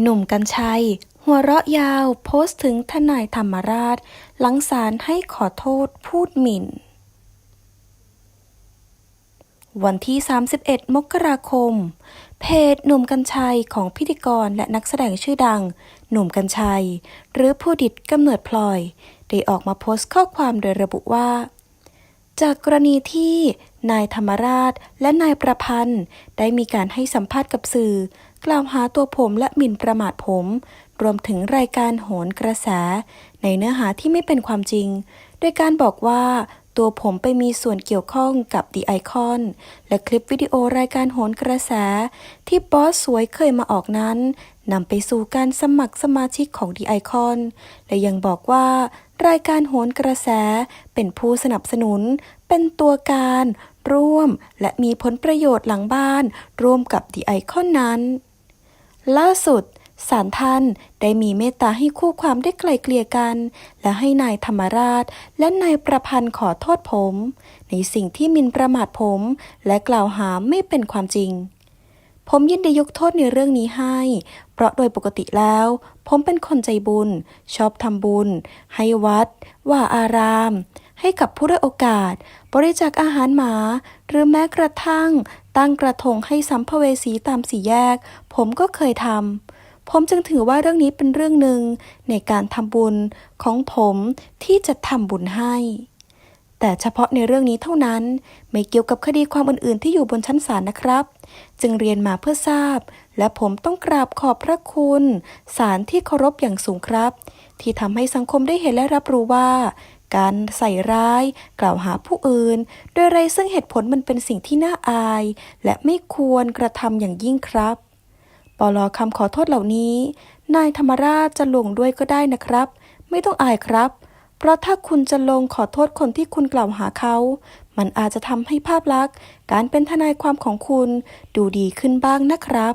หนุ่มกัญชัย หัวเราะยาวโพสต์ถึงทนายธรรมราช หลังศาลให้ขอโทษพูดหมิ่น วันที่ 31 มกราคม เพจหนุ่มกัญชัยของพิธีกรและนักแสดงชื่อดัง หนุ่มกัญชัย หรือผู้ดิดกำเนิดพลอย ได้ออกมาโพสต์ข้อความโดยระบุว่า จากกรณีที่ นายธรรมราชและนายประพันธ์ ได้มีการให้สัมภาษณ์กับสื่อ กล่าวหาตัวผมและหมิ่นประมาทผม รวมถึงรายการโหนกระแส ในเนื้อหาที่ไม่เป็นความจริง โดยการบอกว่าตัวผมไปมีส่วนเกี่ยวข้องกับ The Icon และคลิปวิดีโอรายการโหนกระแส ที่บอสสวยเคยมาออกนั้นนำไปสู่การสมัครสมาชิกของ The Icon และยังบอกว่ารายการโหนกระแสเป็นผู้สนับสนุน เป็นตัวการ ร่วมและมีผลประโยชน์หลังบ้าน ร่วมกับ The Icon นั้น ล่าสุดศาลท่านได้มีเมตตาให้คู่ความได้ไกลเกลี่ยกัน และให้นายธรรมราช และนายประพันธ์ขอโทษผม ในสิ่งที่มินประมาทผม และกล่าวหาไม่เป็นความจริง ผมยินดียกโทษในเรื่องนี้ให้ เพราะโดยปกติแล้ว ผมเป็นคนใจบุญ ชอบทำบุญ ให้วัด ว่าอาราม ให้กับผู้ได้โอกาส บริจาคอาหารหมา หรือแม้กระทั่ง ตั้งกระทงให้สัมภเวสีตามสี่แยก ผมก็เคยทำ ผมจึงถือว่าเรื่องนี้เป็นเรื่องหนึ่งในการทำบุญของผมที่จะทำบุญให้ แต่เฉพาะในเรื่องนี้เท่านั้น ไม่เกี่ยวกับคดีความอื่นๆ ที่อยู่บนชั้นศาลนะครับ จึงเรียนมาเพื่อทราบ และผมต้องกราบขอบพระคุณศาลที่เคารพอย่างสูงครับที่ทำให้สังคมได้เห็นและรับรู้ว่า การใส่ร้าย กล่าวหาผู้อื่น โดยไรซึ่งเหตุผลมันเป็นสิ่งที่น่าอาย และไม่ควรกระทำอย่างยิ่งครับ ปลอคำขอโทษเหล่านี้ นายธรรมราชจะลงด้วยก็ได้นะครับ ไม่ต้องอายครับ เพราะถ้าคุณจะลงขอโทษคนที่คุณกล่าวหาเขา มันอาจจะทำให้ภาพลักษณ์ การเป็นทนายความของคุณดูดีขึ้นบ้างนะครับ